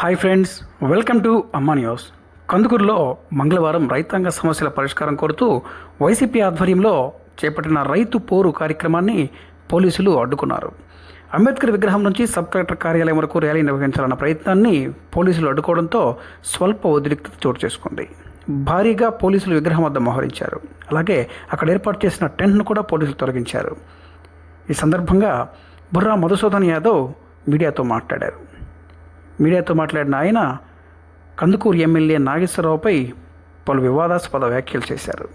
Hi friends welcome to Amma news. కందుకూరులో మంగళవారం రైతాంగ సమస్యల పరిష్కారం కోరుతూ వైసీపీ ఆధ్వర్యంలో చేపట్టిన రైతు పోరు కార్యక్రమాన్ని పోలీసులు అడ్డుకున్నారు. అంబేద్కర్ విగ్రహం నుంచి సబ్ కలెక్టర్ కార్యాలయం వరకు ర్యాలీ నిర్వహించాలన్న ప్రయత్నాన్ని పోలీసులు అడ్డుకోవడంతో స్వల్ప ఉద్రిక్తత చోటు చేసుకుంది. భారీగా పోలీసులు విగ్రహం వద్ద మోహరించారు. అలాగే అక్కడ ఏర్పాటు చేసిన టెంట్ను కూడా పోలీసులు తొలగించారు. ఈ సందర్భంగా బుర్రా మధుసూదన్ యాదవ్ మీడియాతో మాట్లాడారు. మీడియాతో మాట్లాడిన ఆయన కందుకూరు ఎమ్మెల్యే నాగేశ్వరరావుపై పలు వివాదాస్పద వ్యాఖ్యలు చేశారు.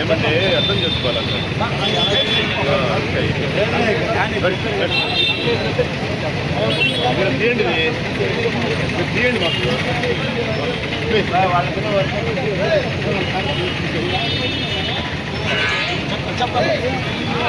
ఏమంటే అర్థం చేసుకోవాలి తీయండి తీయండి మాకు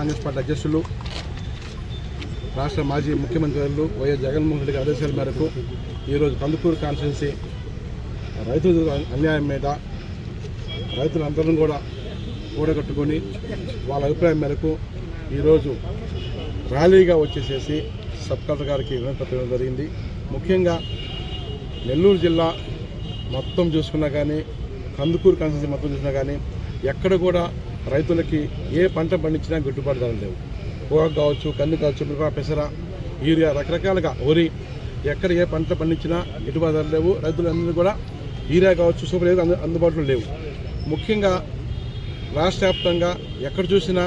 కాంగ్రెస్ పార్టీ అధ్యక్షులు రాష్ట్ర మాజీ ముఖ్యమంత్రులు వైఎస్ జగన్మోహన్ రెడ్డి ఆదేశాల మేరకు ఈరోజు కందుకూరు కాన్స్టిట్యున్సీ రైతుల అన్యాయం మీద రైతులందరం కూడా కూడగట్టుకొని వాళ్ళ అభిప్రాయం మేరకు ఈరోజు ర్యాలీగా వచ్చేసేసి సబ్ కలెక్టర్ గారికి వినతిపత్రం జరిగింది. ముఖ్యంగా నెల్లూరు జిల్లా మొత్తం చూసుకున్నా కానీ కందుకూరు కాన్స్టిట్యున్సీ మొత్తం చూసినా కానీ ఎక్కడ కూడా రైతులకి ఏ పంట పండించినా గిట్టుబాటు ధరలు లేవు. పొగాకు కావచ్చు కంది కావచ్చు మిరప పెసర యూరియా రకరకాలుగా వరి ఎక్కడ ఏ పంట పండించినా గిట్టుబాటు ధరలు లేవు. రైతులందరూ కూడా యూరియా కావచ్చు సూపర్ ఏదో అందుబాటులో లేవు. ముఖ్యంగా రాష్ట్ర వ్యాప్తంగా ఎక్కడ చూసినా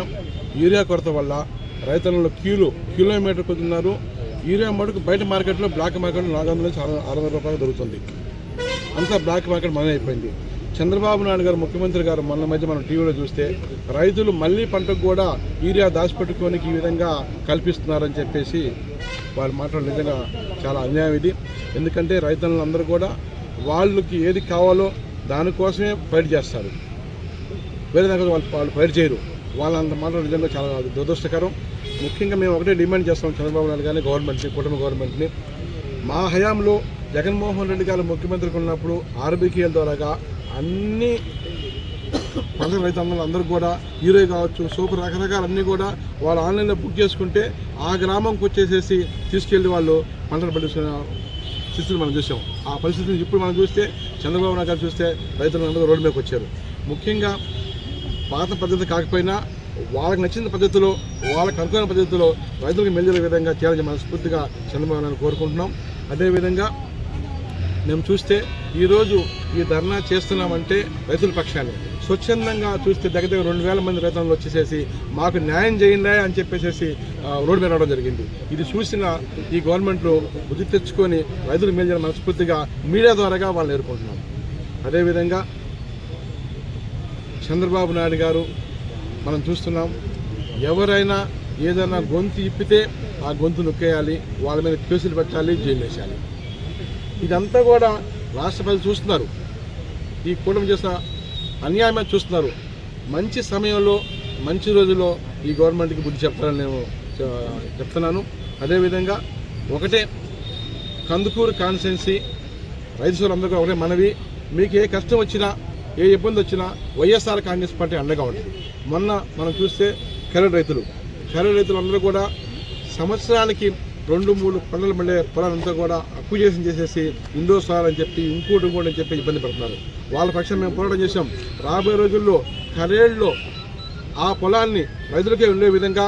యూరియా కొరత వల్ల రైతులలో క్యూలు కిలోమీటర్ కొద్దిన్నారు యూరియా మటుకు బయట మార్కెట్లో బ్లాక్ మార్కెట్లో నాలుగు వందల నుంచి ఆరు ఆరు వందల రూపాయలు దొరుకుతుంది. అంతా బ్లాక్ మార్కెట్ మనీ అయిపోయింది. చంద్రబాబు నాయుడు గారు ముఖ్యమంత్రి గారు మొన్న మధ్య మనం టీవీలో చూస్తే రైతులు మళ్ళీ పంటకు కూడా యూరియా దాచిపెట్టుకోనికి ఈ విధంగా కల్పిస్తున్నారని చెప్పేసి వాళ్ళు మాట్లాడడం నిజంగా చాలా అన్యాయం ఇది. ఎందుకంటే రైతులందరూ కూడా వాళ్ళకి ఏది కావాలో దానికోసమే ఫైట్ చేస్తారు. వేరే దాని వాళ్ళు వాళ్ళు ఫైట్ చేయరు. వాళ్ళంత మాటలు నిజంగా చాలా దురదృష్టకరం. ముఖ్యంగా మేము ఒకటే డిమాండ్ చేస్తాం చంద్రబాబు నాయుడు గారిని గవర్నమెంట్ని కుటుంబ గవర్నమెంట్ని. మా హయాంలో జగన్మోహన్ రెడ్డి గారు ముఖ్యమంత్రికి ఉన్నప్పుడు ఆర్బీకేఎల్ ద్వారాగా అన్ని పంటల రైతులందరూ అందరూ కూడా హీరో కావచ్చు సూపర్ రకరకాల అన్నీ కూడా వాళ్ళు ఆన్లైన్లో బుక్ చేసుకుంటే ఆ గ్రామంకి వచ్చేసేసి తీసుకెళ్ళి వాళ్ళు పంటలు పండించుకునే స్థితిని మనం చూసాం. ఆ పరిస్థితిని ఇప్పుడు మనం చూస్తే చంద్రబాబు నాయుడు గారు చూస్తే రైతులందరూ రోడ్డు మీదకి వచ్చారు. ముఖ్యంగా పాత పద్ధతి కాకపోయినా వాళ్ళకి నచ్చిన పద్ధతిలో వాళ్ళకి అనుకున్న పద్ధతిలో రైతులకు మెల్లిన విధంగా చేయాలని మనస్ఫూర్తిగా చంద్రబాబు నాయుడు కోరుకుంటున్నాం. అదేవిధంగా మేము చూస్తే ఈరోజు ఈ ధర్నా చేస్తున్నామంటే రైతుల పక్షాన్ని. స్వచ్ఛందంగా చూస్తే దగ్గర దగ్గర రెండు వేల మంది రైతులు వచ్చేసేసి మాకు న్యాయం చేయండి అని చెప్పేసి రోడ్డు మీద రావడం జరిగింది. ఇది చూసిన ఈ గవర్నమెంట్లో బుద్ధి తెచ్చుకొని రైతులు మేలు మనస్ఫూర్తిగా మీడియా ద్వారాగా వాళ్ళు ఎదుర్కొంటున్నాం అదేవిధంగా చంద్రబాబు నాయుడు గారు మనం చూస్తున్నాం ఎవరైనా ఏదైనా గొంతు ఇప్పితే ఆ గొంతు నొక్కేయాలి వాళ్ళ మీద కేసులు పెట్టాలి జైలు వేసేయాలి. ఇదంతా కూడా రాష్ట్ర ప్రజలు చూస్తున్నారు. ఈ కూటమి చేసిన అన్యాయమే చూస్తున్నారు. మంచి సమయంలో మంచి రోజుల్లో ఈ గవర్నమెంట్కి బుద్ధి చెప్తారని నేను చెప్తున్నాను. అదేవిధంగా ఒకటే కందుకూరు కాన్స్టిట్యున్సీ రైతు సోదరులందరూ ఒకటే మనవి. మీకు ఏ కష్టం వచ్చినా ఏ ఇబ్బంది వచ్చినా వైఎస్ఆర్ కాంగ్రెస్ పార్టీ అండగా ఉంటుంది. మొన్న మనం చూస్తే ఖరీదు రైతులు. ఖరీదు రైతులందరూ కూడా సంవత్సరానికి రెండు మూడు పంటలు పండే పొలాలంతా కూడా అక్విజేషన్ చేసేసి ఇండో సార్ అని చెప్పి ఇంకోటి ఇంకోటి అని చెప్పి ఇబ్బంది పడుతున్నారు. వాళ్ళ పక్షం మేము పోరాటం చేశాం. రాబోయే రోజుల్లో కరేళ్ళలో ఆ పొలాన్ని రైతులకే ఉండే విధంగా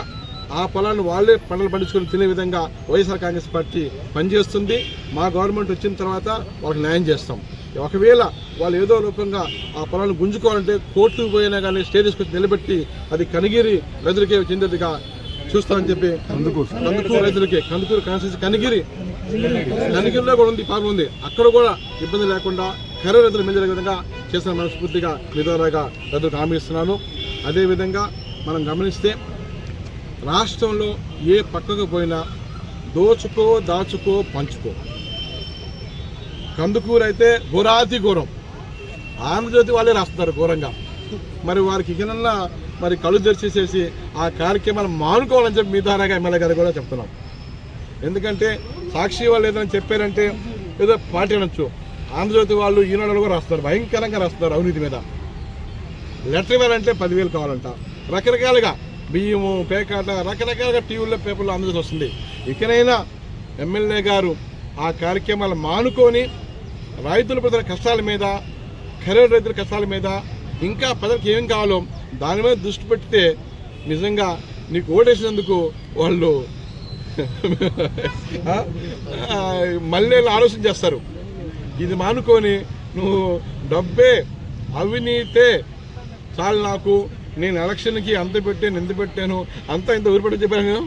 ఆ పొలాన్ని వాళ్ళే పంటలు పండించుకొని తినే విధంగా వైఎస్ఆర్ కాంగ్రెస్ పార్టీ పనిచేస్తుంది. మా గవర్నమెంట్ వచ్చిన తర్వాత వాళ్ళకి న్యాయం చేస్తాం. ఒకవేళ వాళ్ళు ఏదో రూపంగా ఆ పొలాన్ని గుంజుకోవాలంటే కోర్టుకు పోయినా కానీ స్టే తీసుకొచ్చి నిలబెట్టి అది కనిగిరి రైతులకే చెందేదిగా చూస్తామని చెప్పి కందుకూరు రైతులకి కందుకూరు కాన్స్టిట్యూన్సీ కనిగిరి. కనిగిరిలో కూడా ఉంది పాపం ఉంది. అక్కడ కూడా ఇబ్బంది లేకుండా కర్ర రైతులు మెలిగే విధంగా చేసిన మనస్ఫూర్తిగా మీ ద్వారాగా రైతులకు హామీ ఇస్తున్నాను. అదేవిధంగా మనం గమనిస్తే రాష్ట్రంలో ఏ పక్కకు పోయినా దోచుకో దాచుకో పంచుకో. కందుకూరు అయితే ఘోరాతి ఘోరం. ఆంధ్రజ్యోతి వాళ్ళే రాస్తున్నారు ఘోరంగా. మరి వారికి ఇకనన్నా మరి కళ్ళు తెరిచేసేసి ఆ కార్యక్రమాలు మానుకోవాలని చెప్పి మీ ద్వారాగా ఎమ్మెల్యే గారు కూడా చెప్తున్నాం. ఎందుకంటే సాక్షి వాళ్ళు ఏదైనా చెప్పారంటే ఏదో పార్టీ అనొచ్చు. ఆంధ్రజ్యోతి వాళ్ళు ఈనాడు కూడా రాస్తారు భయంకరంగా రాస్తారు అవినీతి మీద. లెటర్ ఇవ్వాలంటే పదివేలు కావాలంట. రకరకాలుగా బియ్యము పేకాట రకరకాలుగా టీవీల్లో పేపర్లో అందజేసి వస్తుంది. ఇకనైనా ఎమ్మెల్యే గారు ఆ కార్యక్రమాలు మానుకొని రైతుల ప్రజల కష్టాల మీద ఖరీదు రైతుల కష్టాల మీద ఇంకా ప్రజలకు ఏం కావాలో దాని మీద దృష్టి పెడితే నిజంగా నీకు ఓటేసినందుకు వాళ్ళు మళ్ళీ ఆలోచన చేస్తారు. ఇది మానుకొని నువ్వు డబ్బే అవినీతే చాలు నాకు. నేను ఎలక్షన్కి అంత పెట్టాను ఎంత పెట్టాను అంతా ఇంత ఊరిపెట్టి చెప్పాను నేను